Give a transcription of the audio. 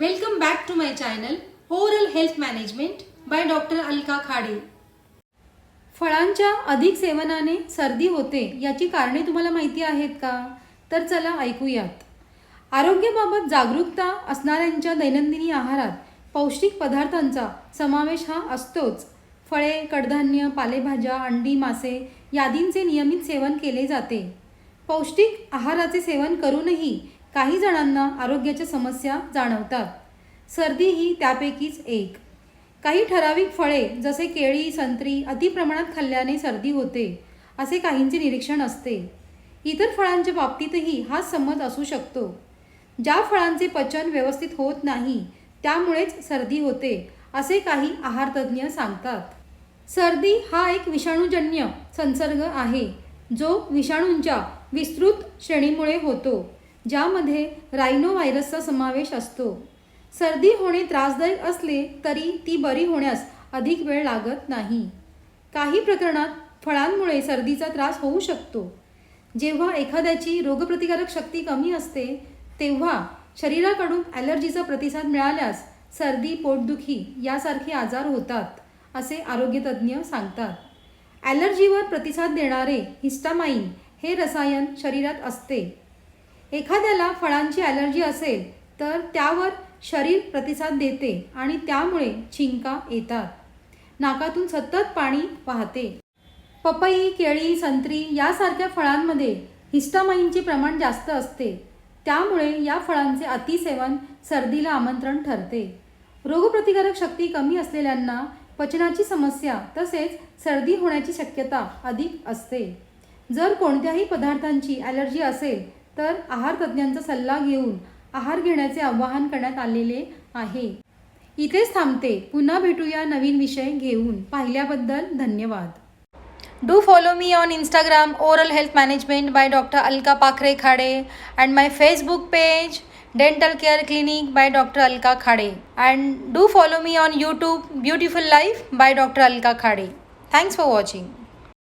Welcome back to my channel oral health management by doctor Alka Khade फळांच्या अधिक सेवनाने सर्दी होते याची कारणे तुम्हाला माहिती आहेत का? तर चला ऐकूयात. आरोग्याबाबत जागरूकता असणाऱ्यांच्या दैनंदिनी आहारात पौष्टिक पदार्थांचा समावेश हा असतोच. फळे कडधान्य पालेभाज्या अंडी मासे यादींचे नियमित सेवन केले जाते. पौष्टिक आहाराचे सेवन करूनही काही जणांना आरोग्याच्या समस्या जाणवतात. सर्दी ही त्यापैकीच एक. काही ठराविक फळे जसे केळी संत्री अतिप्रमाणात खाल्ल्याने सर्दी होते असे काहींचे निरीक्षण असते. इतर फळांच्या बाबतीतही हाच समज असू शकतो. ज्या फळांचे पचन व्यवस्थित होत नाही त्यामुळेच सर्दी होते असे काही आहारतज्ज्ञ सांगतात. सर्दी हा एक विषाणूजन्य संसर्ग आहे जो विषाणूंच्या विस्तृत श्रेणीमुळे होतो. ज्यामध्ये रायनो व्हायरसचा समावेश असतो. सर्दी होणे त्रासदायक असले तरी ती बरी होण्यास अधिक वेळ लागत नाही. काही प्रकरणात फळांमुळे सर्दीचा त्रास होऊ शकतो. जेव्हा एखाद्याची रोगप्रतिकारक शक्ती कमी असते तेव्हा शरीराकडून ॲलर्जीचा प्रतिसाद मिळाल्यास सर्दी पोटदुखी यासारखे आजार होतात असे आरोग्यतज्ज्ञ सांगतात. ॲलर्जीवर प्रतिसाद देणारे हिस्टामाइन हे रसायन शरीरात असते. एखाद्याला फळांची ॲलर्जी असेल तर त्यावर शरीर प्रतिसाद देते आणि त्यामुळे छिंका येतात. नाकातून सतत पाणी वाहते. पपई केळी संत्री यासारख्या फळांमध्ये हिस्टामाइनचे प्रमाण जास्त असते. त्यामुळे या फळांचे अतिसेवन सर्दीला आमंत्रण ठरते. रोगप्रतिकारक शक्ती कमी असलेल्यांना पचनाची समस्या तसेच सर्दी होण्याची शक्यता अधिक असते. जर कोणत्याही पदार्थांची ॲलर्जी असेल तर आहार तज्ज्ञांचा सल्ला घेऊन आहार घेण्याचे आवाहन करण्यात आलेले आहे. इथेच थांबते. पुन्हा भेटूया नवीन विषय घेऊन. पाहिल्याबद्दल धन्यवाद. Do follow me on Instagram oral health management by doctor Alka Pakhare Khade and my Facebook page dental care clinic by doctor Alka Khade and do follow me on YouTube beautiful life by doctor Alka Khade thanks for watching